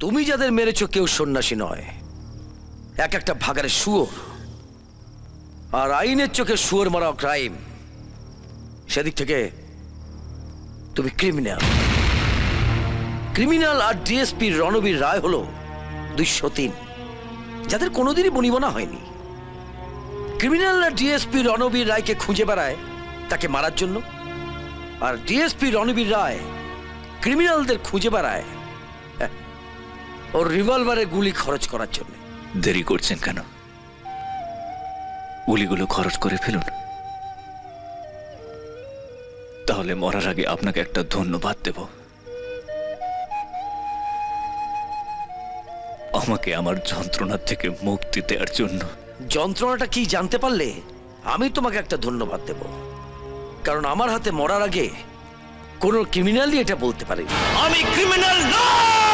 তুমি যাদের মেরেছ কেউ সন্ন্যাসী নয়। এক একটা ভাগারের শুয়োর। আর আইনের চোখে শুয়োর মারা ক্রাইম সেদিক থেকে তুমি ক্রিমিনাল ক্রিমিনাল আর ডিএসপি রণবীর রায় হলো দুইশো তিন। যাদের কোনোদিনই বনিবনা হয়নি। ক্রিমিনাল আর ডিএসপি রণবীর রায়কে খুঁজে বেড়ায় তাকে মারার জন্য। আর ডিএসপি রণবীর রায় ক্রিমিনালদের খুঁজে বেড়ায় ওর রিভলভারে গুলি খরচ করার জন্য। দেরি করছেন কেন? গুলিগুলো খরচ করে ফেলুন। তাহলে মরার আগে আপনাকে একটা ধন্যবাদ দেব। আমাকে আমার যন্ত্রণা থেকে মুক্তি দেওয়ার জন্য। যন্ত্রণাটা কি জানতে পারলে? আমি তোমাকে একটা ধন্যবাদ দেব। কারণ আমার হাতে মরার আগে কোনো ক্রিমিনালই এটা বলতে পারে আমি ক্রিমিনাল না